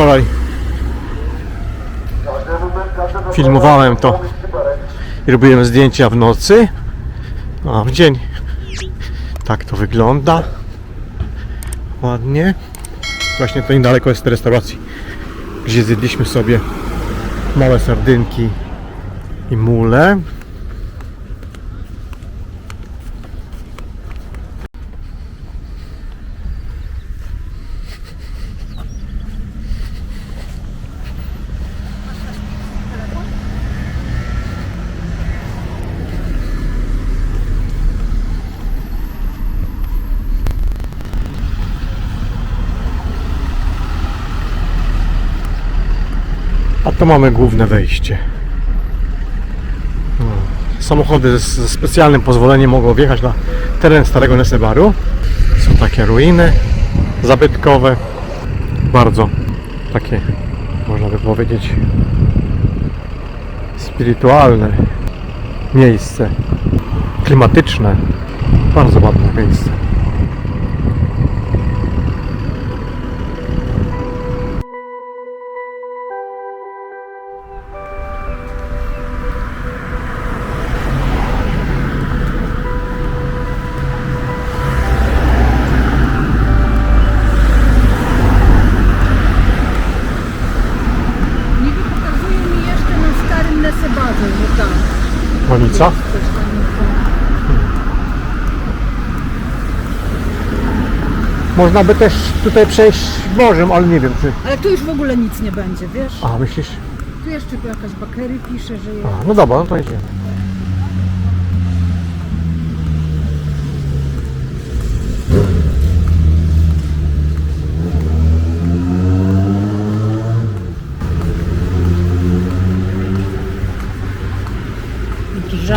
Wczoraj filmowałem to i robiłem zdjęcia w nocy, a w dzień tak to wygląda. Ładnie. Właśnie to niedaleko jest restauracji, gdzie zjedliśmy sobie małe sardynki i mule. To mamy główne wejście. No. Samochody ze specjalnym pozwoleniem mogą wjechać na teren starego Nesebaru. Są takie ruiny zabytkowe. Bardzo takie, można by powiedzieć, spirytualne miejsce. Klimatyczne. Bardzo ładne miejsce. Jest. Można by też tutaj przejść morzem, ale nie wiem czy... Ale tu już w ogóle nic nie będzie, wiesz? A, myślisz? Tu jeszcze jakaś bakery pisze, że jest. A, no dobra, no to idziemy.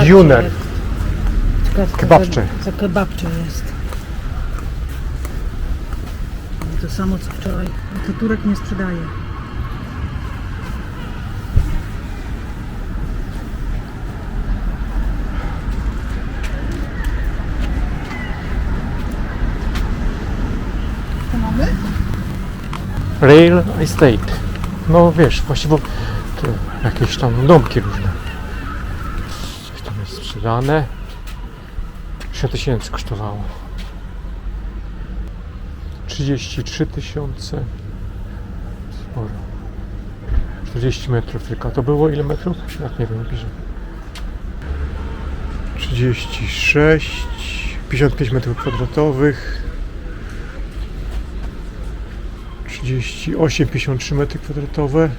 Djuner. jest. Ciekawe, Kebabcze. Co kebabcze jest. To samo co wczoraj. To Turek nie sprzedaje. To mamy? Rail Estate. No wiesz, właściwie to jakieś tam domki różne. Sprzedane. 3 tysięcy kosztowało. 33 tysiące. Sporo. 40 metrów tylko. To było ile metrów? Jak nie wiem, pisze. 36, 55 metrów kwadratowych. 38, 53 metry kwadratowe.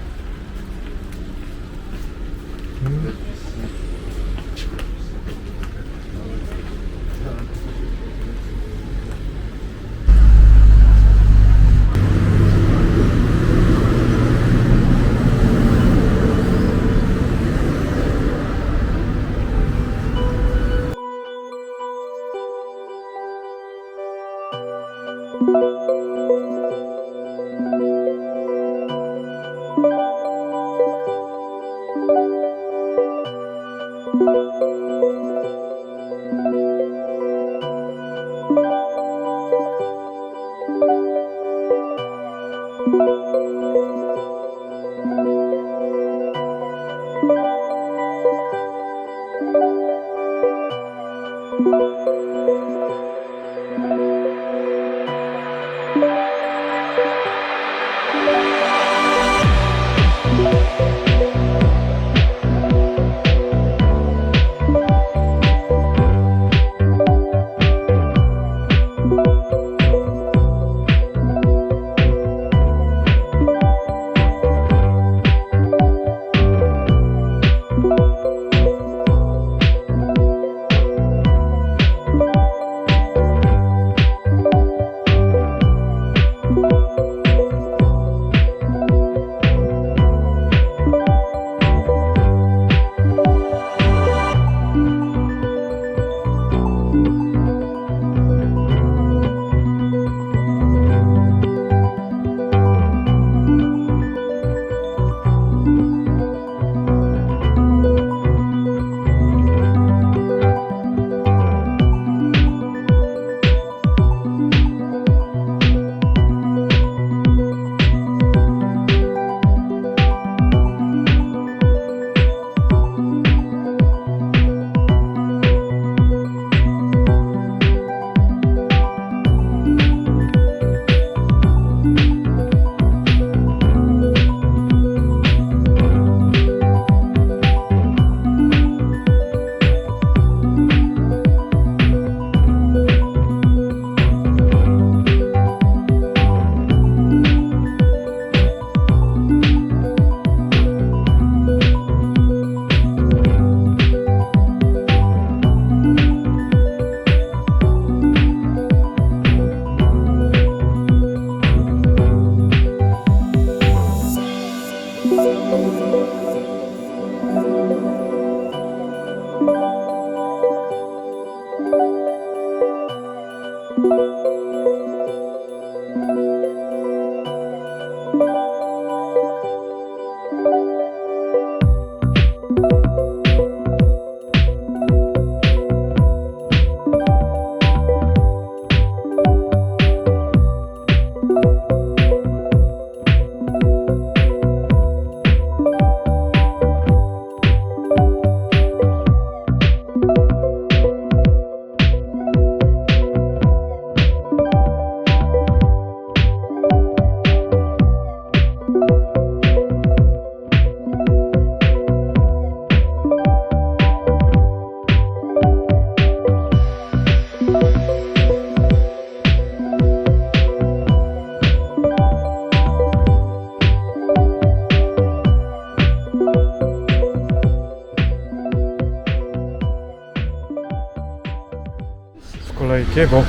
Kolejkiego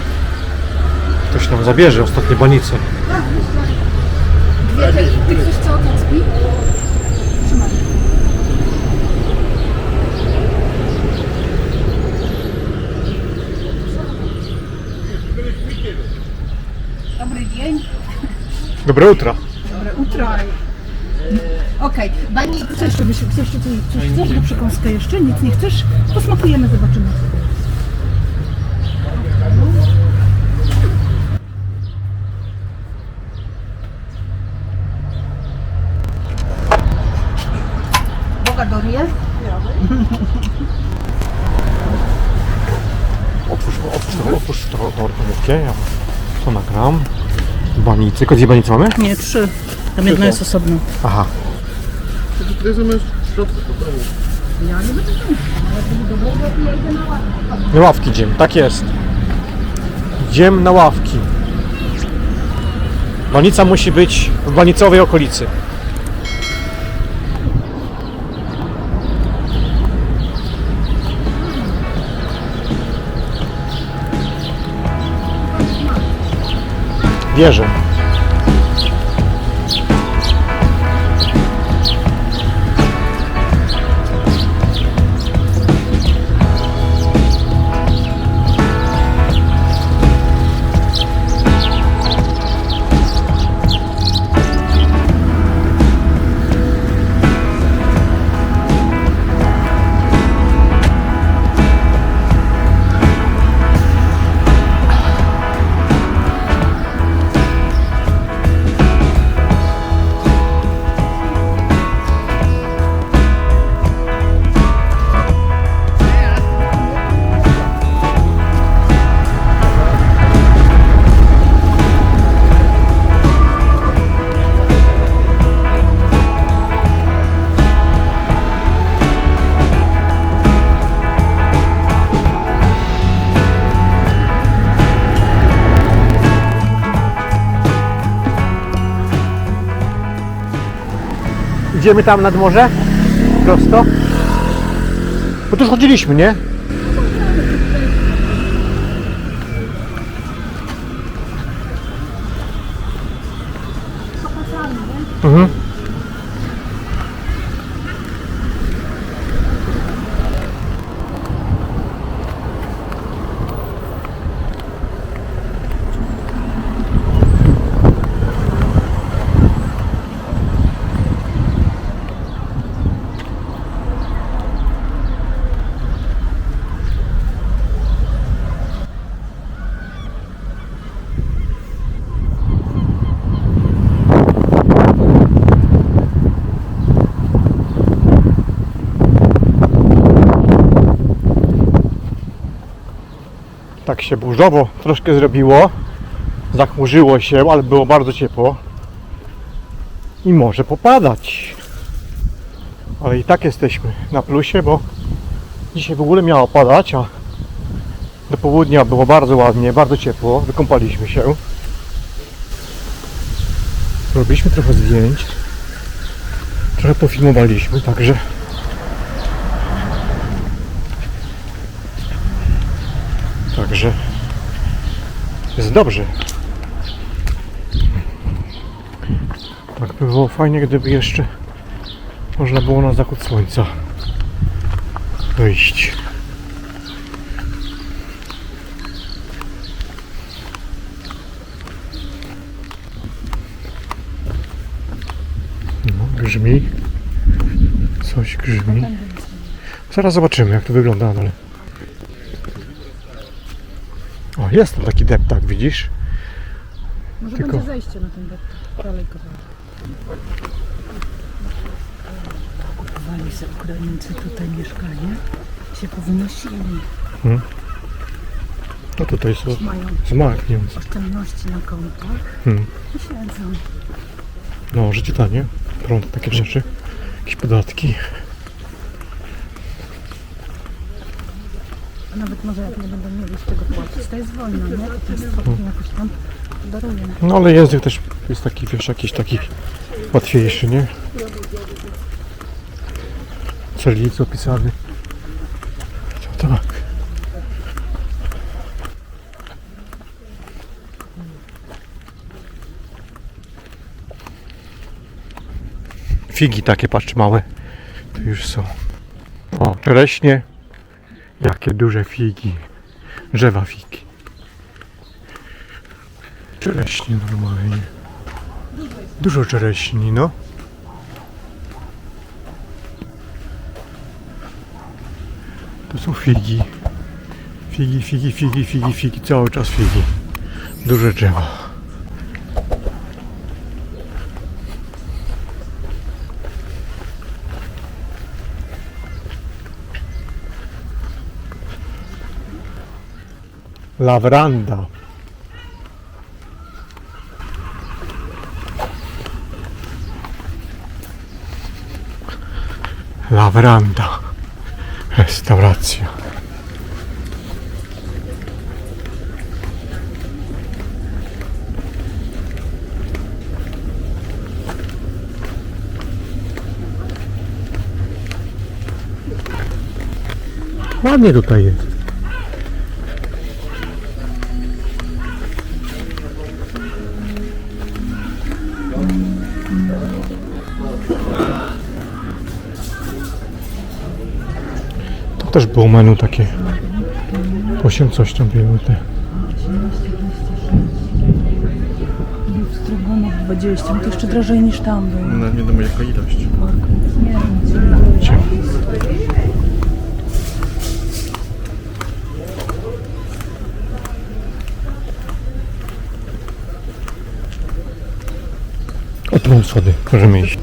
ktoś nam zabierze ostatnie banice. Ty chcesz co, Kacpi? Trzymaj. Dobry dzień. Dobre jutro. Dobre utro. Okej, Bani, jeszcze byś, chcesz jeszcze coś, coś chcesz do przekąskę jeszcze? Nic nie chcesz? Posmakujemy, zobaczymy. Boga Dorię. Otwórz, otwórz, to, otwórz to, to organówkę, ja to nagram. Banice, tylko dwie banice mamy? Nie, trzy. Tam jedna jest osobno. Aha. Ja nie będę tam. Na ławki idziemy, tak jest. Idziemy na ławki. Banica musi być w banicowej okolicy. Wierzę. Idziemy tam nad morze? Prosto? Bo tu już chodziliśmy, nie? Mhm. Tak się burzowo troszkę zrobiło. Zachmurzyło się, ale było bardzo ciepło. I może popadać. Ale i tak jesteśmy na plusie, bo dzisiaj w ogóle miało padać, a do południa było bardzo ładnie, bardzo ciepło. Wykąpaliśmy się. Robiliśmy trochę zdjęć. Trochę pofilmowaliśmy, także jest dobrze. Tak by było fajnie, gdyby jeszcze można było na zachód słońca wyjść. No, grzmi. Coś grzmi. Zaraz zobaczymy, jak to wygląda, ale dole. O, jest tam taki deptak, widzisz? Może Tylko- będzie zejście na ten deptak. Dalej kawałek. Kupowali sobie Ukraińcy tutaj mieszkanie. Się powynosili. No tutaj są zmagniąc. oszczędności na kontach Hmm. i siedzą. No, życie tanie. Prąd, takie rzeczy. Jakieś podatki. Nawet może jak nie będą mieli z tego płacić, to jest wolno, nie? To jest jakoś tam daruje. No ale język też jest taki, wiesz, jakiś taki łatwiejszy, nie? Celic opisany. To tak. Figi takie, patrz, małe. Tu już są. O, czereśnie. Jakie duże figi. Drzewa figi. Czereśnie normalnie. Dużo czereśni, no. To są figi. Figi, figi, figi, figi, figi, cały czas figi. Duże drzewa. Lawranda. La veranda. Restauracja. Ładnie tutaj jest. Też było menu takie. 8 coś tam były te. Strogonów 20, no to jeszcze drożej niż tam było. No, nie wiadomo jaka ilość. Gdzie? O, tu mam schody. Możemy iść.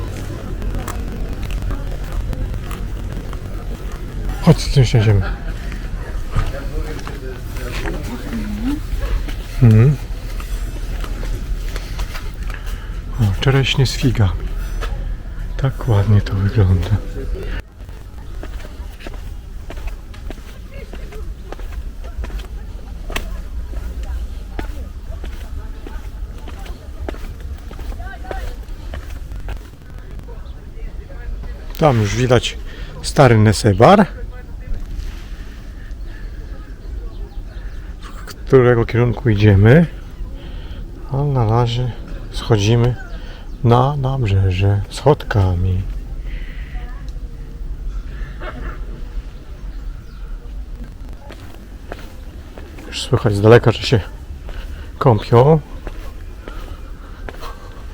Chodź, tu siedzimy. Mhm. O, czereśnie z figa. Tak ładnie to wygląda. Tam już widać stary Nesebar. Którego kierunku idziemy. A na razie schodzimy na nabrzeże schodkami. Już słychać z daleka, że się kąpią.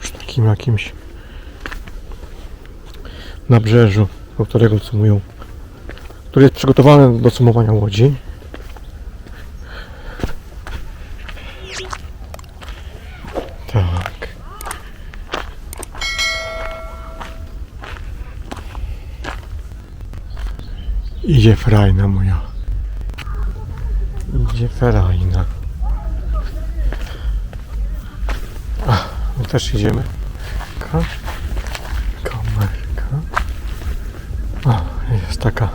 Już takim jakimś nabrzeżu, do którego sumują, który jest przygotowany do sumowania łodzi. Tak. Idzie frajna moja. Idzie frajna. A, my też idziemy. Ka- Kamerka. Jest taka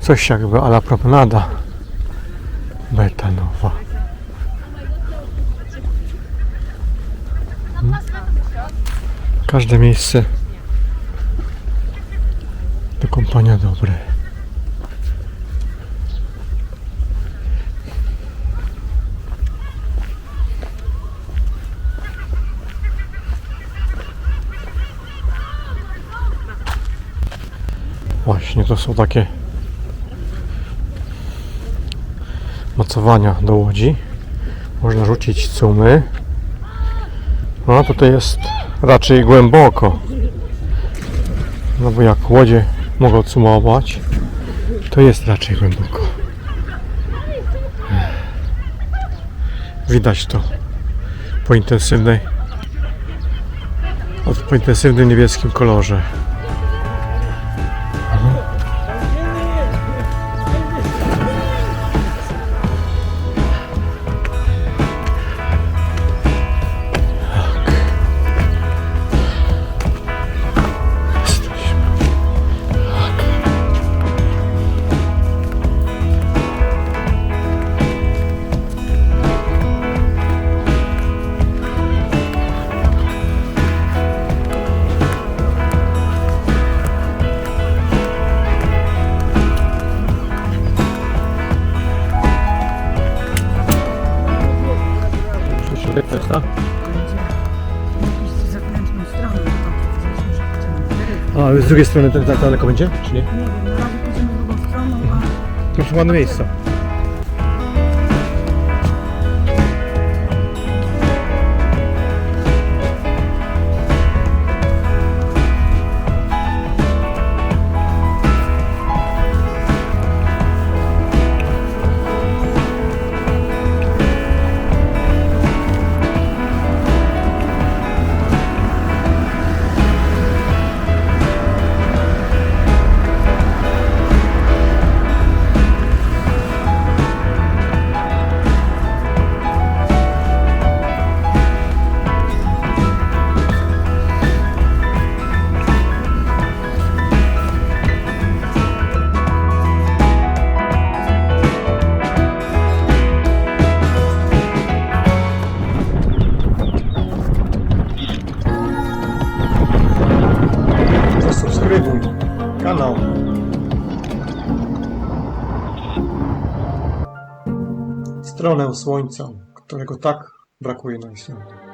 coś jakby ala promenada betanowa. Każde miejsce do kąpania dobre. Właśnie to są takie mocowania do łodzi. Można rzucić cumy. No tutaj jest raczej głęboko. No bo jak łodzie mogą cumować, to jest raczej głęboko. Widać to po intensywnej po intensywnym niebieskim kolorze. Z drugiej strony tak daleko będzie, czy nie? Nie wiem, na razie pójdziemy drugą stroną, a To już ładne miejsca. Stronę Słońca, którego tak brakuje na Islandii.